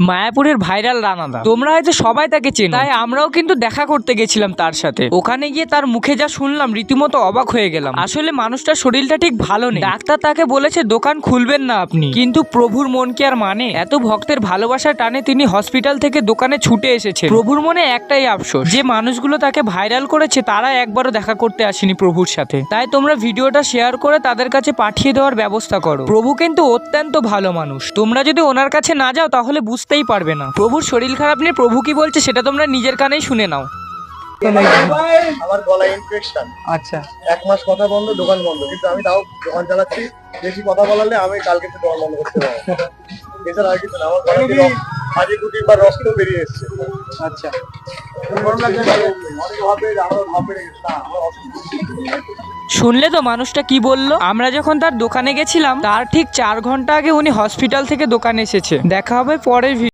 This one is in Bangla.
মায়াপুরের ভাইরাল রানাদা। তোমরা হয়তো সবাই তাকে চেনো। তাই আমরাও কিন্তু দেখা করতে গেছিলাম তার সাথে। ওখানে গিয়ে তার মুখে যা শুনলাম, রীতিমতো অবাক হয়ে গেলাম। আসলে মানুষটার শরীরটা ঠিক ভালো নেই। ডাক্তার তাকে বলেছে, দোকান খুলবেন না আপনি। কিন্তু প্রভুর মন কি আর মানে? এত ভক্তের ভালোবাসার টানে তিনি হসপিটাল থেকে দোকানে ছুটে এসেছে প্রভুর মনে একটাই আফসোস, যে মানুষগুলো তাকে ভাইরাল করেছে, তারা একবারও দেখা করতে আসেনি প্রভুর সাথে। তাই তোমরা ভিডিওটা শেয়ার করে তাদের কাছে পাঠিয়ে দেওয়ার ব্যবস্থা করো। প্রভু কিন্তু অত্যন্ত ভালো মানুষ। তোমরা যদি ওনার কাছে না যাও, তাহলে বুঝতেই পারবে না। প্রভুর শরীর খারাপ নিয়ে প্রভু কি বলছে সেটা তোমরা নিজের কানেই শুনে নাও। আমার গলা ইনফেকশন আচ্ছা। এক মাস কথা বন্ধ দোকান বন্ধ। কিন্তু আমি তাও দোকান চালাচ্ছি। বেশি কথা বলালে আমি কালকে তো দোকান বন্ধ করতে পারব। এছাড়া আর কিছু না। আমার হাজি বা রক্ত বেরিয়ে এসছে। আচ্ছা। শুনলে তো মানুষটা কি বলল? আমরা যখন তার দোকানে গেছিলাম তার ঠিক চার ঘণ্টা আগে উনি হসপিটাল থেকে দোকানে এসেছে। দেখা হবে পরে ভিডিও